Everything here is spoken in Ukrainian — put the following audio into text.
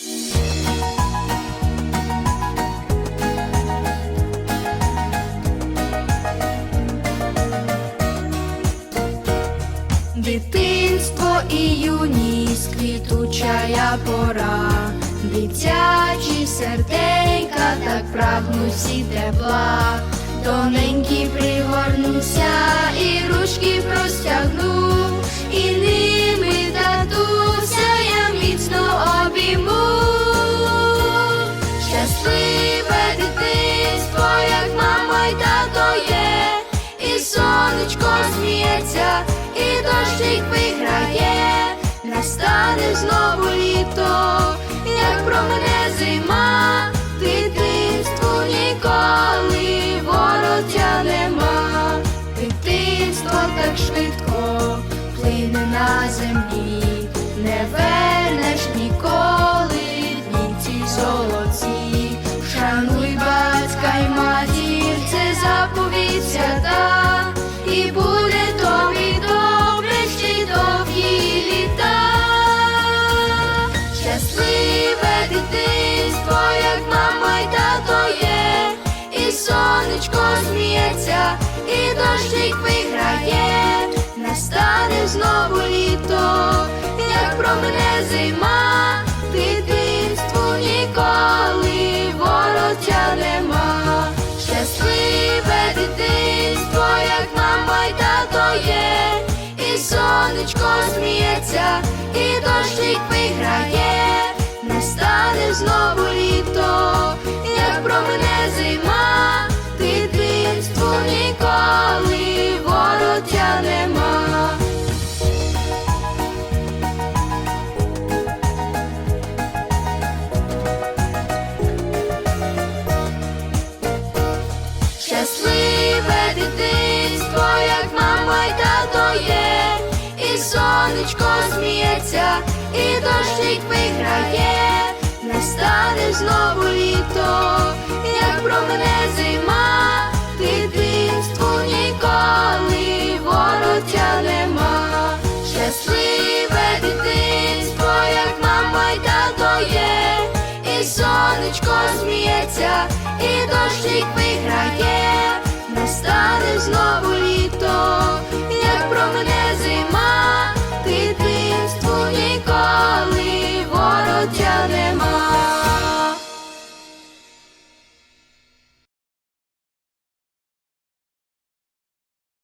Дитинство і юність, квітучая пора, дитячі серденька так прагнуть всі тепла, тоненькі пригорнуся і ручки простягну, і Щасливе дитинство, як мама й тато є, і сонечко сміється, і дощик виграє, настане знову літо, як про мене зима, дитинству ніколи вороття нема, дитинство так швидко плине на землі, сонечко сміється, і дощик виграє, настане знову літо, як про мене зима, дитинству ніколи вороття нема. Щасливе дитинство, як мама й тато є, і сонечко сміється, і дощик виграє, настане знову літо, Щасливе дитинство, як мама й тато є, і сонечко сміється, і дощик виграє, настане знову літо, як про мене зима, дитинству ніколи вороття нема. Щасливе дитинство, як мама й тато є, і сонечко сміється, і дощик виграє, настане знову